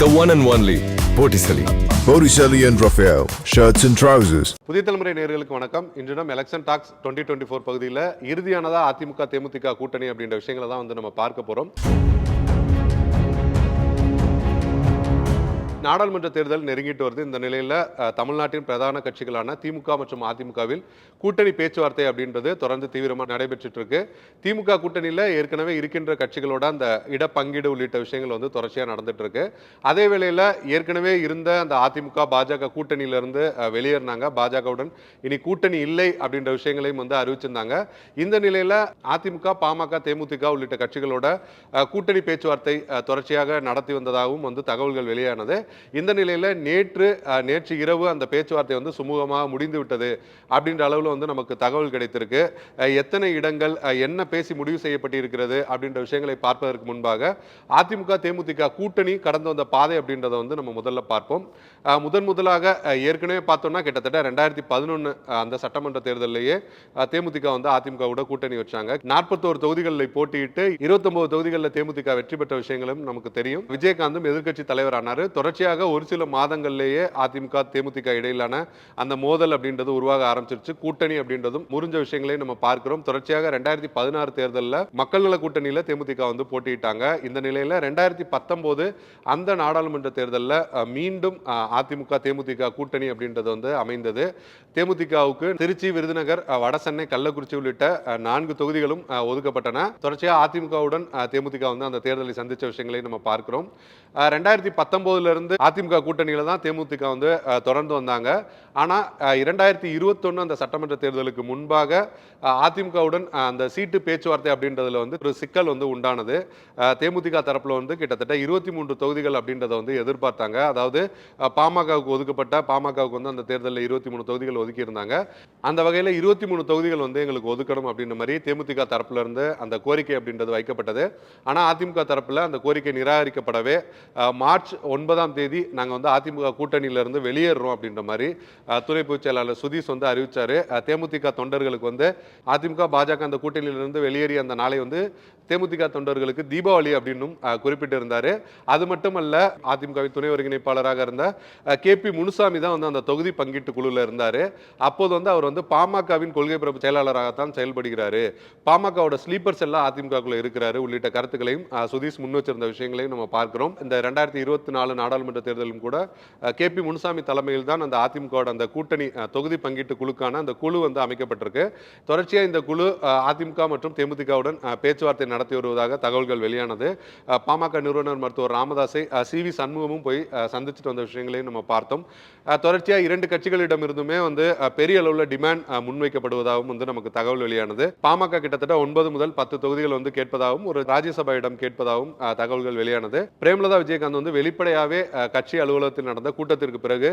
the one and only Botticelli. Botticelli and Raphael, shirts and trousers. புதிய தலைமுறை நேயர்களுக்கு வணக்கம் இன்று நம்ம election talks twenty twenty four பகுதியில் இறுதியானதா அதிமுக தேமுதிக கூட்டணி அப்படின்ற விஷயங்களை தான் வந்து நம்ம பார்க்க போறோம் நாடாளுமன்ற தேர்தல் நெருங்கிட்டு வருது. இந்த நிலையில் தமிழ்நாட்டின் பிரதான கட்சிகளான திமுக மற்றும் அதிமுகவில் கூட்டணி பேச்சுவார்த்தை அப்படின்றது தொடர்ந்து தீவிரமாக நடைபெற்றுட்டு இருக்கு திமுக கூட்டணியில் ஏற்கனவே இருக்கின்ற கட்சிகளோட அந்த இடப்பங்கீடு உள்ளிட்ட விஷயங்கள் வந்து தொடர்ச்சியாக நடந்துட்டு இருக்கு அதே வேளையில் ஏற்கனவே இருந்த அந்த அதிமுக பாஜக கூட்டணியிலிருந்து வெளியேறினாங்க. பாஜகவுடன் இனி கூட்டணி இல்லை அப்படின்ற விஷயங்களையும் வந்து அறிவிச்சிருந்தாங்க. இந்த நிலையில் அதிமுக பாமக தேமுதிக உள்ளிட்ட கட்சிகளோட கூட்டணி பேச்சுவார்த்தை தொடர்ச்சியாக நடத்தி வந்ததாகவும் வந்து தகவல்கள் வெளியானது. இந்த நிலையில் நேற்று நேற்று இரவு அந்த பேச்சுவார்த்தை வந்து சுமூகமாக முடிந்து விட்டது அப்படின்ற அளவில் வந்து நமக்கு தகவல் கிடைத்திருக்கு. எத்தனை இடங்கள் என்ன பேசி முடிவு செய்யப்பட்டிருக்கிறது அப்படின்ற விஷயங்களை பார்ப்பதற்கு முன்பாக அதிமுக தேமுதிக கூட்டணி கடந்து வந்த பாதை அப்படின்றத வந்து நம்ம முதல்ல பார்ப்போம். முதன் முதலாக ஏற்கனவே பார்த்தோம்னா கிட்டத்தட்ட ரெண்டாயிரத்தி பதினொன்று அந்த சட்டமன்ற தேர்தலிலேயே தேமுதிக வந்து அதிமுகவோட கூட்டணி வச்சாங்க. நாற்பத்தோரு தொகுதிகளில் போட்டியிட்டு இருபத்தொன்பது தொகுதிகளில் தேமுதிக வெற்றி பெற்ற விஷயங்களும் நமக்கு தெரியும். விஜயகாந்தும் எதிர்க்கட்சி தலைவர் தொடர்ச்சி தொடர்ச்சியாக ஒரு சில மாதங்கள்லேயே அதிமுக தேமுதிக இடையிலான அந்த மோதல் அப்படின்றது உருவாக ஆரம்பிச்சிருச்சு. கூட்டணி அப்படின்றதும் முறிஞ்ச விஷயங்களையும் நம்ம பார்க்கிறோம். தொடர்ச்சியாக ரெண்டாயிரத்தி பதினாறு தேர்தலில் மக்கள் நல கூட்டணியில் தேமுதிக வந்து போட்டியிட்டாங்க. இந்த நிலையில் ரெண்டாயிரத்தி பத்தொம்போது அந்த நாடாளுமன்ற தேர்தலில் மீண்டும் அதிமுக தேமுதிக கூட்டணி அப்படின்றது வந்து அமைந்தது. தேமுதிகவுக்கு திருச்சி விருதுநகர் வடசென்னை கள்ளக்குறிச்சி உள்ளிட்ட நான்கு தொகுதிகளும் ஒதுக்கப்பட்டன. தொடர்ச்சியாக அதிமுகவுடன் தேமுதிக வந்து அந்த தேர்தலை சந்தித்த விஷயங்களை நம்ம பார்க்கிறோம். ரெண்டாயிரத்தி பத்தொம்போதுலேருந்து அதிமுக கூட்டணியில் தான் தேமுதிக வந்து தொடர்ந்து வந்தாங்க. ஆனால் இரண்டாயிரத்தி இருபத்தொன்னு அந்த சட்டமன்ற தேர்தலுக்கு முன்பாக அதிமுகவுடன் அந்த சீட்டு பேச்சுவார்த்தை அப்படின்றதுல வந்து ஒரு சிக்கல் வந்து உண்டானது. தேமுதிக தரப்பில் வந்து கிட்டத்தட்ட இருபத்தி மூன்று தொகுதிகள் அப்படின்றத வந்து எதிர்பார்த்தாங்க. அதாவது பாமகவுக்கு ஒதுக்கப்பட்ட பாமகவுக்கு வந்து அந்த தேர்தலில் இருபத்தி மூணு தொகுதிகள் ஒதுக்கியிருந்தாங்க. அந்த வகையில் இருபத்தி மூணு தொகுதிகள் வந்து எங்களுக்கு ஒதுக்கணும் அப்படின்ற மாதிரி தேமுதிக தரப்புல இருந்து அந்த கோரிக்கை அப்படின்றது வைக்கப்பட்டது. ஆனால் அதிமுக தரப்பில் அந்த கோரிக்கை நிராகரிக்கப்படவே மார்ச் ஒன்பதாம் தேதி நாங்கள் வந்து அதிமுக கூட்டணியிலிருந்து வெளியேறுறோம் அப்படின்ற மாதிரி துணை பொதுச் செயலாளர் சுதீஷ் வந்து அறிவித்தார் தேமுதிக தொண்டர்களுக்கு வந்து அதிமுக பாஜக அந்த கூட்டணியிலிருந்து வெளியேறிய அந்த நாளை வந்து தேமுதிக தொண்டர்களுக்கு தீபாவளி அப்படின்னும் குறிப்பிட்டிருந்தார். அது மட்டுமல்ல அதிமுகவின் துணை ஒருங்கிணைப்பாளராக இருந்த கே பி முனுசாமி தான் வந்து அந்த தொகுதி பங்கீட்டு குழுவில் இருந்தார். அப்போது வந்து அவர் வந்து பாமகவின் கொள்கை பிறப்பு செயலாளராகத்தான் செயல்படுகிறாரு. பாமகவோட ஸ்லீப்பர்ஸ் எல்லாம் அதிமுகக்குள்ளே இருக்கிறாரு. உள்ளிட்ட கருத்துக்களையும் சுதீஷ் முன் வச்சிருந்த விஷயங்களையும் நம்ம பார்க்கிறோம். இந்த ரெண்டாயிரத்தி இருபத்தி நாலு நாடாளுமன்ற தேர்தலும் கூட கே பி முனுசாமி தலைமையில் தான் அந்த அதிமுகவோட அந்த கூட்டணி தொகுதி பங்கீட்டு குழுக்கான அந்த குழு வந்து அமைக்கப்பட்டிருக்கு. தொடர்ச்சியாக இந்த குழு அதிமுக மற்றும் தேமுதிகவுடன் பேச்சுவார்த்தை நடத்தி வருவதாக தகவல்கள் வெளியானது. பாமக நிறுவனர் மருத்துவர் ராமதாஸை சி வி சண்முகமும் போய் சந்திச்சுட்டு வந்த விஷயங்களையும் நம்ம பார்த்தோம். தொடர்ச்சியாக இரண்டு கட்சிகளிடம் இருந்துமே வந்து பெரிய அளவில் டிமாண்ட் முன்வைக்கப்படுவதாகவும் வந்து நமக்கு தகவல் வெளியானது. பாமக கிட்டத்தட்ட ஒன்பது முதல் பத்து தொகுதிகள் வந்து கேட்பதாகவும் ஒரு ராஜ்யசபாவிடம் கேட்பதாகவும் தகவல்கள் வெளியானது. பிரேமலதா விஜயகாந்த் வந்து வெளிப்படையாகவே கட்சி அலுவலகத்தில் நடந்த கூட்டத்திற்கு பிறகு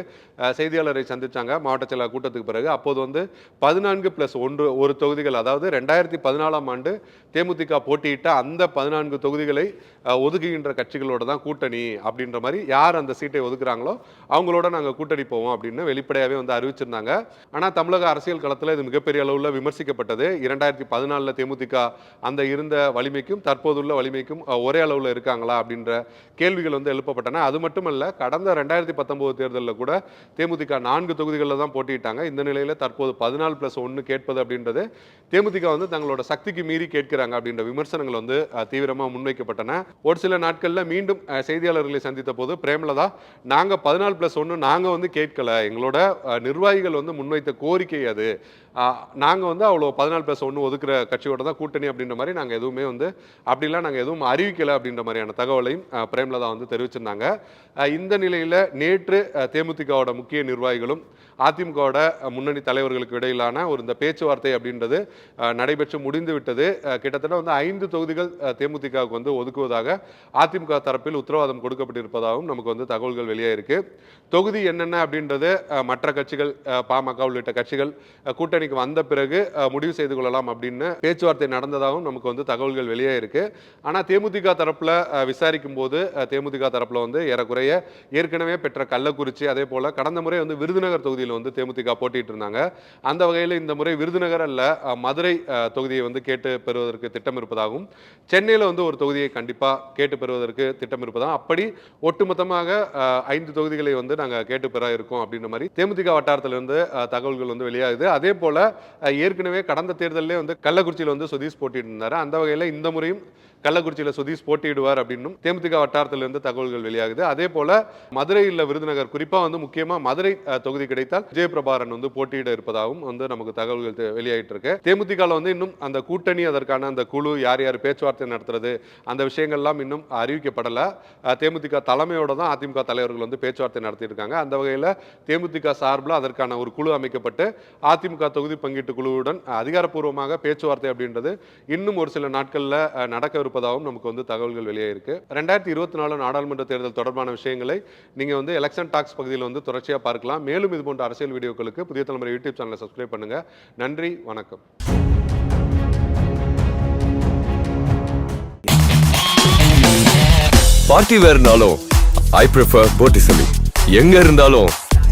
செய்தியாளரை சந்திச்சாங்க மாவட்ட செயலாளர் கூட்டத்துக்கு பிறகு. அப்போது வந்து பதினான்கு பிளஸ் ஒன்று ஒரு தொகுதிகள் அதாவது ரெண்டாயிரத்தி பதினாலாம் ஆண்டு தேமுதிக போட்டியிட்ட அந்த பதினான்கு தொகுதிகளை ஒதுக்குகின்ற கட்சிகளோட தான் கூட்டணி அப்படின்ற மாதிரி யார் அந்த சீட்டை ஒதுக்குறாங்களோ அவங்களோட நாங்கள் கூட்டணி போவோம் அப்படின்னு வெளிப்படையாகவே வந்து அறிவிச்சிருந்தாங்க. ஆனால் தமிழக அரசியல் களத்தில் இது மிகப்பெரிய அளவில் விமர்சிக்கப்பட்டது. இரண்டாயிரத்தி பதினாலில் தேமுதிக அந்த இருந்த வலிமைக்கும் தற்போதுள்ள வலிமைக்கும் ஒரே அளவில் இருக்காங்களா அப்படின்ற கேள்விகள் வந்து எழுப்பப்பட்டன. அது மட்டுமல்ல கடந்த ரெண்டாயிரத்தி பத்தொம்போது தேர்தலில் கூட தேமுதிக நான்கு தொகுதிகளில் தான் போட்டியிட்டாங்க. இந்த நிலையில் தற்போது பதினாலு ப்ளஸ் ஒன்று கேட்பது அப்படின்றது தேமுதிக வந்து தங்களோட சக்திக்கு மீறி கேட்கிறாங்க அப்படின்ற விமர்சனங்கள் வந்து தீவிரமாக முன்வைக்கப்பட்டன. ஒரு சில நாட்களில் மீண்டும் செய்தியாளர்களை சந்தித்த போது பிரேமலதா நாங்கள் பதினாலு ப்ளஸ் ஒன்று நாங்கள் வந்து கேட்கல. எங்களோட நிர்வாகிகள் வந்து முன்வைத்த கோரிக்கை அது. நாங்கள் வந்து அவ்வளோ பதினாலு பிளஸ் ஒன்று ஒதுக்குற கட்சியோட தான் கூட்டணி அப்படின்ற மாதிரி நாங்கள் எதுவுமே வந்து அப்படிலாம் நாங்கள் எதுவும் அறிவிக்கலை அப்படின்ற மாதிரியான தகவலையும் பிரேம்லதா வந்து தெரிவிச்சிருந்தாங்க. இந்த நிலையில் நேற்று தேமுதிகவோட முக்கிய நிர்வாகிகளும் அதிமுகவோட முன்னணி தலைவர்களுக்கு இடையிலான ஒரு இந்த பேச்சுவார்த்தை அப்படின்றது நடைபெற்று முடிந்து விட்டது. கிட்டத்தட்ட வந்து ஐந்து தொகுதிகள் தேமுதிகவுக்கு வந்து ஒதுக்குவதாக அதிமுக தரப்பில் உத்தரவாதம் கொடுக்கப்பட்டிருப்பதாகவும் நமக்கு வந்து தகவல்கள் வெளியாயிருக்கு. தொகுதி என்னென்ன அப்படின்றது மற்ற கட்சிகள் பாமக உள்ளிட்ட கட்சிகள் கூட்டணிக்கு வந்த பிறகு முடிவு செய்து கொள்ளலாம் அப்படின்னு பேச்சுவார்த்தை நடந்ததாகவும் நமக்கு வந்து தகவல்கள் வெளியே இருக்கு. ஆனால் தேமுதிக தரப்புல விசாரிக்கும் போது தேமுதிக தரப்புல வந்து ஏறக்குறைய ஏற்கனவே பெற்ற கள்ளக்குறிச்சி அதே போல கடந்த முறை வந்து விருதுநகர் தொகுதியில் வந்து தேமுதிக போட்டிட்டு இருந்தாங்க. அந்த வகையில் இந்த முறை விருதுநகர் அல்ல மதுரை தொகுதியை வந்து கேட்டு பெறுவதற்கு திட்டம் இருப்பதாகவும் சென்னையில் வந்து ஒரு தொகுதியை கண்டிப்பாக கேட்டு பெறுவதற்கு திட்டம் இருப்பதாகவும் அப்படி ஒட்டுமொத்தமாக ஐந்து தொகுதிகளை வந்து நாங்கள் கேட்டு பெற இருக்கோம் அப்படின்ற மாதிரி தேமுதிக வட்டாரத்திலிருந்து தகவல்கள் வந்து வெளியாகுது. அதே போல் ஏற்கனவே கடந்த தேர்தலிலே வந்து கள்ளக்குறிச்சியில் வந்து சுதீஷ் போட்டிட்டு இருந்தார் அந்த வகையில் இந்த முறையும் கள்ளக்குறிச்சியில் சுதீஷ் போட்டியிடுவார் அப்படின்னும் தேமுதிக வட்டாரத்திலிருந்து தகவல்கள் வெளியாகுது. அதே போல் மதுரையில் விருதுநகர் குறிப்பாக வந்து முக்கியமாக மதுரை தொகுதி கிடைத்தால் விஜயபிரபாரன் வந்து போட்டியிட இருப்பதாகவும் வந்து நமக்கு தகவல்கள் வெளியாகிட்டு இருக்கு தேமுதிகவில் வந்து இன்னும் அந்த கூட்டணி அதற்கான அந்த குழு யார் யார் பேச்சுவார்த்தை நடத்துறது அந்த விஷயங்கள்லாம் இன்னும் அறிவிக்கப்படலை. தேமுதிக தலைமையோட தான் அதிமுக தலைவர்கள் வந்து பேச்சுவார்த்தை நடத்திட்டு இருக்காங்க அந்த வகையில் தேமுதிக சார்பில் அதற்கான ஒரு குழு அமைக்கப்பட்டு அதிமுக தொகுதி பங்கீட்டு குழுவுடன் அதிகாரப்பூர்வமாக பேச்சுவார்த்தை அப்படின்றது இன்னும் ஒரு சில நாட்களில் நடக்க இருப்பதாகவும் நமக்கு வந்து தகவல்கள் வெளியாயிருக்கு ரெண்டாயிரத்தி இருபத்தி நாலு நாடாளுமன்ற தேர்தல் தொடர்பான விஷயங்களை நீங்கள் வந்து எலெக்ஷன் டாக்ஸ் பகுதியில் வந்து தொடர்ச்சியாக பார்க்கலாம். மேலும் இது போன்ற அரசியல் வீடியோக்களுக்கு புதிய தலைமுறை யூடியூப் சேனலை சப்ஸ்கிரைப் பண்ணுங்கள் நன்றி வணக்கம். பார்ட்டி வேர்னாலும் ஐ ப்ரிஃபர் போட்டிசலி எங்க இருந்தாலும்